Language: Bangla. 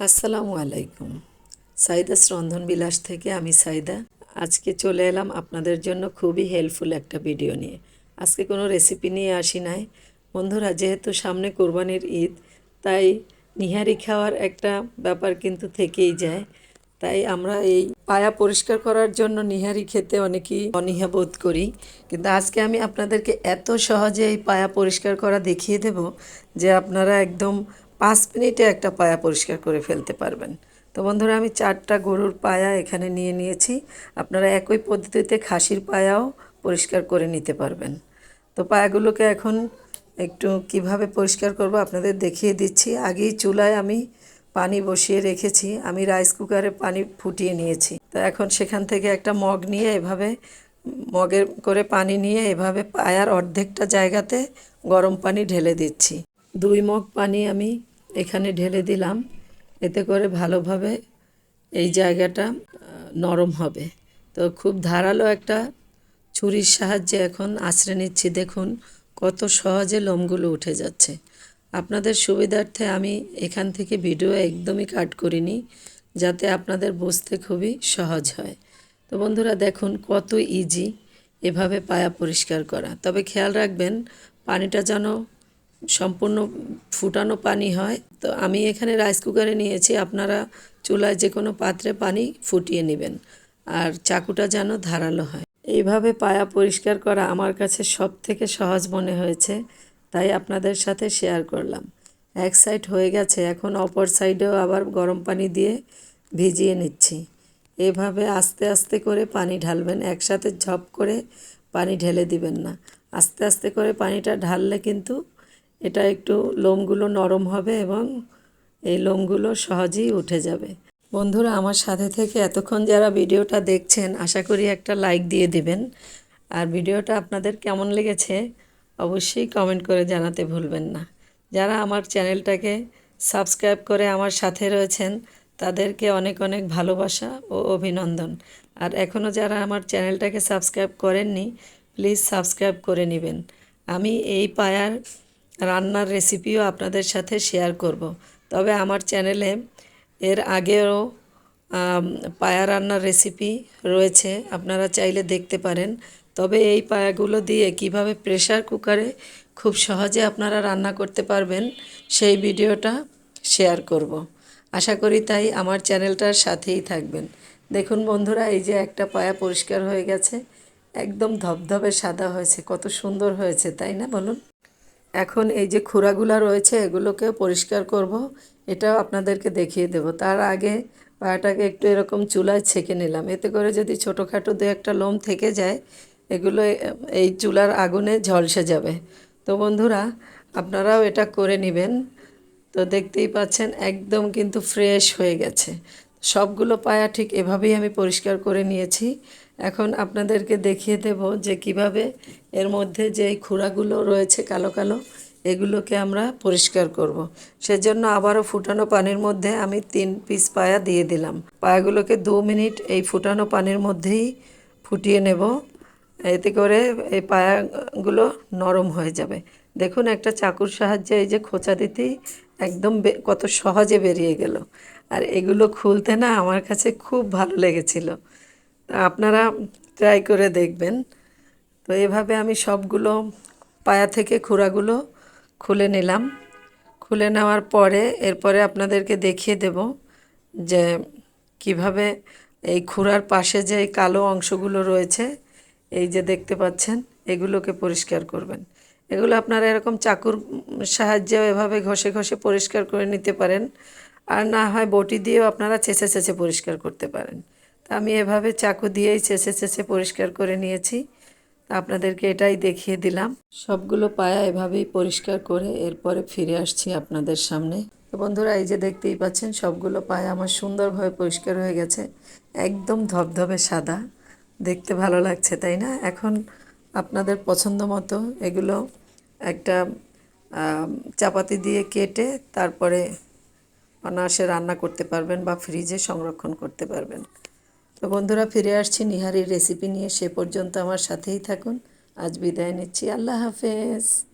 আসসালামু আলাইকুম। সাইদাস রন্ধন বিলাস থেকে আমি সাইদা। আজকে চলে এলাম আপনাদের জন্য খুবই হেল্পফুল একটা ভিডিও নিয়ে। আজকে কোনো রেসিপি নিয়ে আসি নাই। বন্ধুরা, যেহেতু সামনে কোরবানির ঈদ, তাই নিহারি খাওয়ার একটা ব্যাপার কিন্তু থেকেই যায়। তাই আমরা এই পায়া পরিষ্কার করার জন্য নিহারি খেতে অনেকেই অনীহা বোধ করি। কিন্তু আজকে আমি আপনাদেরকে এত সহজে এই পায়া পরিষ্কার করা দেখিয়ে দেব যে আপনারা একদম পাঁচ মিনিটে একটা পায়া পরিষ্কার করে ফেলতে পারবেন। তো বন্ধুরা, আমি চারটা গরুর পায়া এখানে নিয়ে নিয়েছি। আপনারা একই পদ্ধতিতে খাসির পায়াও পরিষ্কার করে নিতে পারবেন। তো পায়াগুলোকে এখন একটু কীভাবে পরিষ্কার করব আপনাদের দেখিয়ে দিচ্ছি। আগেই চুলায় আমি পানি বসিয়ে রেখেছি। আমি রাইস কুকারে পানি ফুটিয়ে নিয়েছি। তো এখন সেখান থেকে একটা মগ নিয়ে এভাবে, মগের করে পানি নিয়ে এভাবে পায়ার অর্ধেকটা জায়গাতে গরম পানি ঢেলে দিচ্ছি। দুই মগ পানি আমি এখানে ঢেলে দিলাম। এতে করে ভালোভাবে এই জায়গাটা নরম হবে। তো খুব ধারালো একটা ছুরির সাহায্যে এখন আঁচড়ে নিচ্ছি। দেখুন কত সহজে লোমগুলো উঠে যাচ্ছে। আপনাদের সুবিধার্থে আমি এখান থেকে ভিডিও একদমই কাট করিনি, যাতে আপনাদের বুঝতে খুবই সহজ হয়। তো বন্ধুরা, দেখুন কত ইজি এভাবে পায়া পরিষ্কার করা। তবে খেয়াল রাখবেন, পানিটা যেন সম্পূর্ণ ফুটানো পানি হয়। তো আমি এখানে রাইস কুকারে নিয়েছি। আপনারা চুলায় যে কোনো পাত্রে পানি ফুটিয়ে নেবেন। আর চাকুটা যেন ধারালো হয়। এইভাবে পায়া পরিষ্কার করা আমার কাছে সব থেকে সহজ মনে হয়েছে। তাই আপনাদের সাথে শেয়ার করলাম। এক সাইড হয়ে গেছে। এখন অপর সাইডেও আবার গরম পানি দিয়ে ভিজিয়ে নিচ্ছি। এভাবে আস্তে আস্তে করে পানি ঢালবেন। একসাথে ঝপ করে পানি ঢেলে দিবেন না। আস্তে আস্তে করে পানিটা ঢাললে কিন্তু এটা একটু লোমগুলো নরম হবে এবং এই লোমগুলো সহজেই উঠে যাবে। বন্ধুরা, আমার সাথে থেকে এতক্ষণ যারা ভিডিওটা দেখছেন, আশা করি একটা লাইক দিয়ে দিবেন। আর ভিডিওটা আপনাদের কেমন লেগেছে অবশ্যই কমেন্ট করে জানাতে ভুলবেন না। যারা আমার চ্যানেলটাকে সাবস্ক্রাইব করে আমার সাথে রয়েছেন, তাদেরকে অনেক অনেক ভালোবাসা ও অভিনন্দন। আর এখনও যারা আমার চ্যানেলটাকে সাবস্ক্রাইব করেননি, প্লিজ সাবস্ক্রাইব করে নেবেন। আমি এই পায়ার রান্নার রেসিপিও আপনাদের সাথে শেয়ার করব। তবে আমার চ্যানেলে এর আগেও পায়া রান্নার রেসিপি রয়েছে, আপনারা চাইলে দেখতে পারেন। তবে এই পায়াগুলো দিয়ে কীভাবে প্রেসার কুকারে খুব সহজে আপনারা রান্না করতে পারবেন, সেই ভিডিওটা শেয়ার করব। আশা করি তাই আমার চ্যানেলটার সাথেই থাকবেন। দেখুন বন্ধুরা, এই যে একটা পায়া পরিষ্কার হয়ে গেছে, একদম ধবধবে সাদা হয়েছে, কত সুন্দর হয়েছে, তাই না বলুন? এখন এই যে খুরাগুলা রয়েছে, এগুলোকে পরিষ্কার করব। এটাও আপনাদেরকে দেখিয়ে দেব। তার আগে পায়াটাকে একটু এরকম চুলায় ছেঁকে নিলাম। এতে করে যদি ছোটোখাটো দু একটা লোম থেকে যায়, এগুলো এই চুলার আগুনে ঝলসে যাবে। তো বন্ধুরা, আপনারাও এটা করে নেবেন। তো দেখতেই পাচ্ছেন, একদম কিন্তু ফ্রেশ হয়ে গেছে। সবগুলো পায়া ঠিক এভাবেই আমি পরিষ্কার করে নিয়েছি। এখন আপনাদেরকে দেখিয়ে দেব যে কীভাবে এর মধ্যে যে খুঁড়াগুলো রয়েছে কালো কালো, এগুলোকে আমরা পরিষ্কার করব। সেজন্য আবারও ফুটানো পানির মধ্যে আমি তিন পিস পায়া দিয়ে দিলাম। পায়াগুলোকে দু মিনিট এই ফুটানো পানির মধ্যেই ফুটিয়ে নেব। এতে করে এই পায়াগুলো নরম হয়ে যাবে। দেখুন একটা চাকুর সাহায্যে এই যে খোঁচা দিতেই একদম কত সহজে বেরিয়ে গেল। আর এগুলো খুলতে না আমার কাছে খুব ভালো লেগেছিল। আপনারা ট্রাই করে দেখবেন। তো এভাবে আমি সবগুলো পায়া থেকে খুঁড়াগুলো খুলে নিলাম। খুলে নেওয়ার পরে এরপরে আপনাদেরকে দেখিয়ে দেব যে কীভাবে এই খুঁড়ার পাশে যে কালো অংশগুলো রয়েছে, এই যে দেখতে পাচ্ছেন, এগুলোকে পরিষ্কার করবেন। এগুলো আপনারা এরকম চাকুর সাহায্যেও এভাবে ঘষে ঘষে পরিষ্কার করে নিতে পারেন। আর না হয় বটি দিয়েও আপনারা চেঁচে চেঁচে পরিষ্কার করতে পারেন। আমি এভাবে চাকু দিয়েই চেঁচে চেঁচে পরিষ্কার করে নিয়েছি। আপনাদেরকে এটাই দেখিয়ে দিলাম। সবগুলো পায়া এভাবেই পরিষ্কার করে এরপরে ফিরে আসছি আপনাদের সামনে। বন্ধুরা, এই যে দেখতেই পাচ্ছেন, সবগুলো পায়া আমার সুন্দরভাবে পরিষ্কার হয়ে গেছে। একদম ধবধবে সাদা। দেখতে ভালো লাগছে, তাই না? এখন আপনাদের পছন্দ মতো এগুলো একটা চাপাতি দিয়ে কেটে তারপরে অনায়াসে রান্না করতে পারবেন বা ফ্রিজে সংরক্ষণ করতে পারবেন। তো বন্ধুরা, ফিরে আসছি নিহারির রেসিপি নিয়ে। সে পর্যন্ত আমার সাথেই থাকুন। আজ বিদায় নিচ্ছি। আল্লাহ হাফেজ।